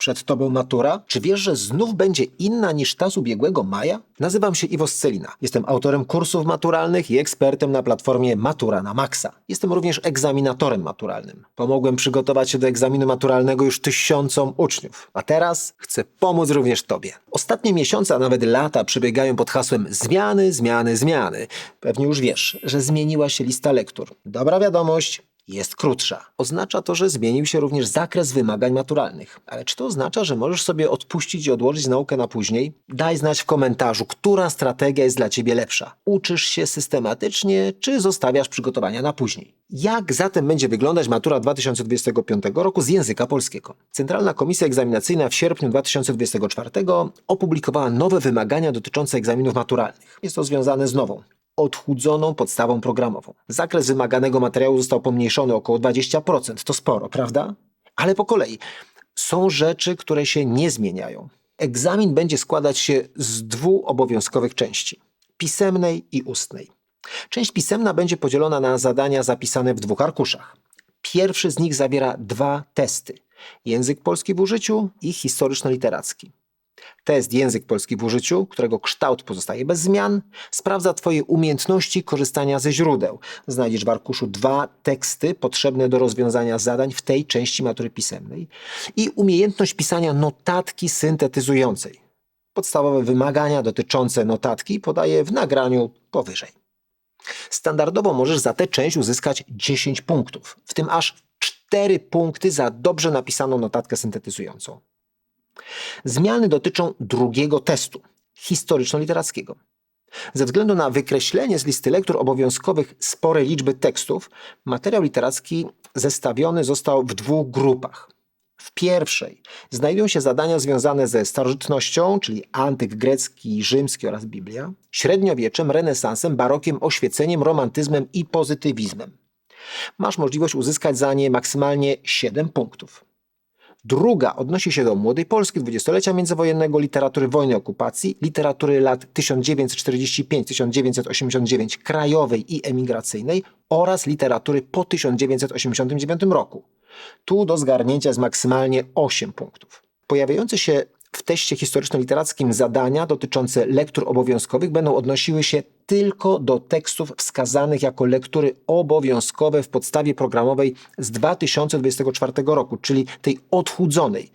Przed tobą matura? Czy wiesz, że znów będzie inna niż ta z ubiegłego maja? Nazywam się Iwo Scelina. Jestem autorem kursów maturalnych i ekspertem na platformie Matura na Maxa. Jestem również egzaminatorem maturalnym. Pomogłem przygotować się do egzaminu maturalnego już tysiącom uczniów. A teraz chcę pomóc również tobie. Ostatnie miesiące, a nawet lata przebiegają pod hasłem zmiany, zmiany, zmiany. Pewnie już wiesz, że zmieniła się lista lektur. Dobra wiadomość, jest krótsza. Oznacza to, że zmienił się również zakres wymagań maturalnych. Ale czy to oznacza, że możesz sobie odpuścić i odłożyć naukę na później? Daj znać w komentarzu, która strategia jest dla Ciebie lepsza. Uczysz się systematycznie, czy zostawiasz przygotowania na później? Jak zatem będzie wyglądać matura 2025 roku z języka polskiego? Centralna Komisja Egzaminacyjna w sierpniu 2024 opublikowała nowe wymagania dotyczące egzaminów maturalnych. Jest to związane z nową, odchudzoną podstawą programową. Zakres wymaganego materiału został pomniejszony około 20%. To sporo, prawda? Ale po kolei. Są rzeczy, które się nie zmieniają. Egzamin będzie składać się z dwóch obowiązkowych części: pisemnej i ustnej. Część pisemna będzie podzielona na zadania zapisane w dwóch arkuszach. Pierwszy z nich zawiera dwa testy: język polski w użyciu i historyczno-literacki. Test język polski w użyciu, którego kształt pozostaje bez zmian, sprawdza Twoje umiejętności korzystania ze źródeł. Znajdziesz w arkuszu dwa teksty potrzebne do rozwiązania zadań w tej części matury pisemnej i umiejętność pisania notatki syntetyzującej. Podstawowe wymagania dotyczące notatki podaję w nagraniu powyżej. Standardowo możesz za tę część uzyskać 10 punktów, w tym aż 4 punkty za dobrze napisaną notatkę syntetyzującą. Zmiany dotyczą drugiego testu historyczno-literackiego. Ze względu na wykreślenie z listy lektur obowiązkowych sporej liczby tekstów, materiał literacki zestawiony został w dwóch grupach. W pierwszej znajdują się zadania związane ze starożytnością, czyli antyk grecki, rzymski oraz Biblia, średniowieczem, renesansem, barokiem, oświeceniem, romantyzmem i pozytywizmem. Masz możliwość uzyskać za nie maksymalnie 7 punktów. Druga odnosi się do młodej Polski, dwudziestolecia międzywojennego, literatury wojny okupacji, literatury lat 1945-1989 krajowej i emigracyjnej oraz literatury po 1989 roku. Tu do zgarnięcia jest maksymalnie 8 punktów. Pojawiające się w teście historyczno-literackim zadania dotyczące lektur obowiązkowych będą odnosiły się tylko do tekstów wskazanych jako lektury obowiązkowe w podstawie programowej z 2024 roku, czyli tej odchudzonej.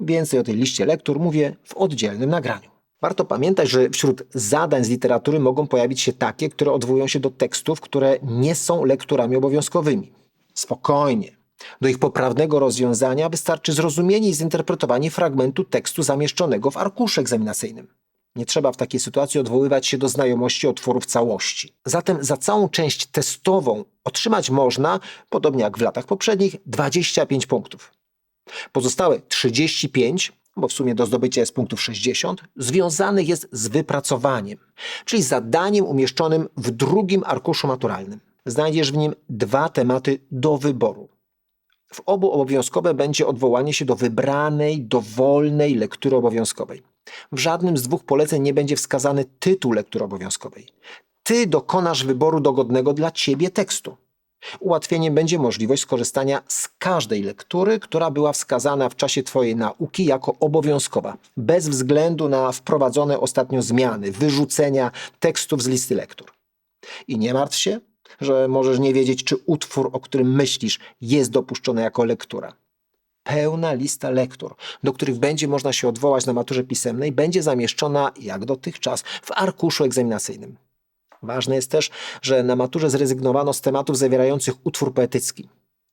Więcej o tej liście lektur mówię w oddzielnym nagraniu. Warto pamiętać, że wśród zadań z literatury mogą pojawić się takie, które odwołują się do tekstów, które nie są lekturami obowiązkowymi. Spokojnie. Do ich poprawnego rozwiązania wystarczy zrozumienie i zinterpretowanie fragmentu tekstu zamieszczonego w arkuszu egzaminacyjnym. Nie trzeba w takiej sytuacji odwoływać się do znajomości utworu w całości. Zatem za całą część testową otrzymać można, podobnie jak w latach poprzednich, 25 punktów. Pozostałe 35, bo w sumie do zdobycia jest punktów 60, związanych jest z wypracowaniem, czyli zadaniem umieszczonym w drugim arkuszu maturalnym. Znajdziesz w nim dwa tematy do wyboru. W obu obowiązkowe będzie odwołanie się do wybranej, dowolnej lektury obowiązkowej. W żadnym z dwóch poleceń nie będzie wskazany tytuł lektury obowiązkowej. Ty dokonasz wyboru dogodnego dla ciebie tekstu. Ułatwieniem będzie możliwość skorzystania z każdej lektury, która była wskazana w czasie Twojej nauki jako obowiązkowa, bez względu na wprowadzone ostatnio zmiany, wyrzucenia tekstów z listy lektur. I nie martw się, że możesz nie wiedzieć, czy utwór, o którym myślisz, jest dopuszczony jako lektura. Pełna lista lektur, do których będzie można się odwołać na maturze pisemnej, będzie zamieszczona, jak dotychczas, w arkuszu egzaminacyjnym. Ważne jest też, że na maturze zrezygnowano z tematów zawierających utwór poetycki.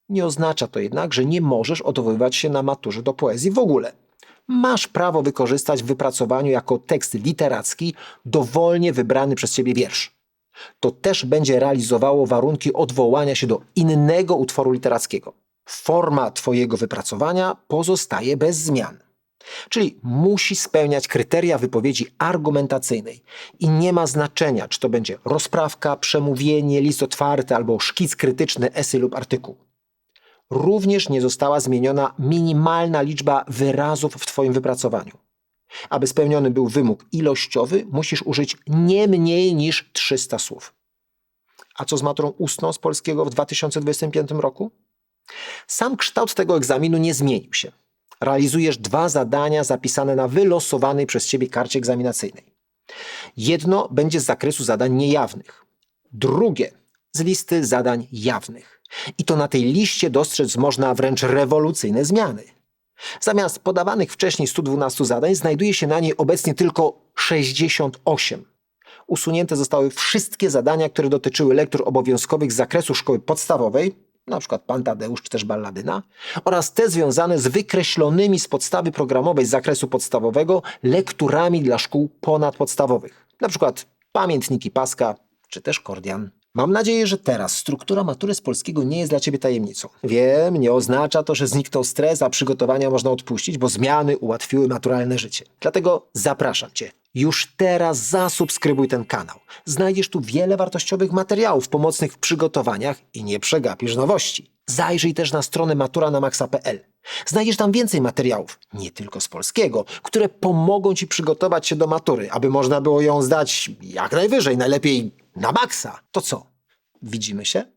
Nie oznacza to jednak, że nie możesz odwoływać się na maturze do poezji w ogóle. Masz prawo wykorzystać w wypracowaniu jako tekst literacki dowolnie wybrany przez ciebie wiersz to też będzie realizowało warunki odwołania się do innego utworu literackiego. Forma Twojego wypracowania pozostaje bez zmian. Czyli musi spełniać kryteria wypowiedzi argumentacyjnej i nie ma znaczenia, czy to będzie rozprawka, przemówienie, list otwarty albo szkic krytyczny, esy lub artykuł. Również nie została zmieniona minimalna liczba wyrazów w Twoim wypracowaniu. Aby spełniony był wymóg ilościowy, musisz użyć nie mniej niż 300 słów. A co z maturą ustną z polskiego w 2025 roku? Sam kształt tego egzaminu nie zmienił się. realizujesz dwa zadania zapisane na wylosowanej przez ciebie karcie egzaminacyjnej. Jedno będzie z zakresu zadań niejawnych, drugie z listy zadań jawnych. I to na tej liście dostrzec można wręcz rewolucyjne zmiany. Zamiast podawanych wcześniej 112 zadań, znajduje się na niej obecnie tylko 68. Usunięte zostały wszystkie zadania, które dotyczyły lektur obowiązkowych z zakresu szkoły podstawowej, np. Pan Tadeusz czy też Balladyna, oraz te związane z wykreślonymi z podstawy programowej z zakresu podstawowego lekturami dla szkół ponadpodstawowych, np. Pamiętniki Paska czy też Kordian. Mam nadzieję, że teraz struktura matury z polskiego nie jest dla Ciebie tajemnicą. Wiem, nie oznacza to, że zniknął stres, a przygotowania można odpuścić, bo zmiany ułatwiły maturalne życie. Dlatego zapraszam Cię. Już teraz zasubskrybuj ten kanał. Znajdziesz tu wiele wartościowych materiałów pomocnych w przygotowaniach i nie przegapisz nowości. Zajrzyj też na stronę maturanamaxa.pl. Znajdziesz tam więcej materiałów, nie tylko z polskiego, które pomogą Ci przygotować się do matury, aby można było ją zdać jak najwyżej, najlepiej na maksa. To co? Widzimy się?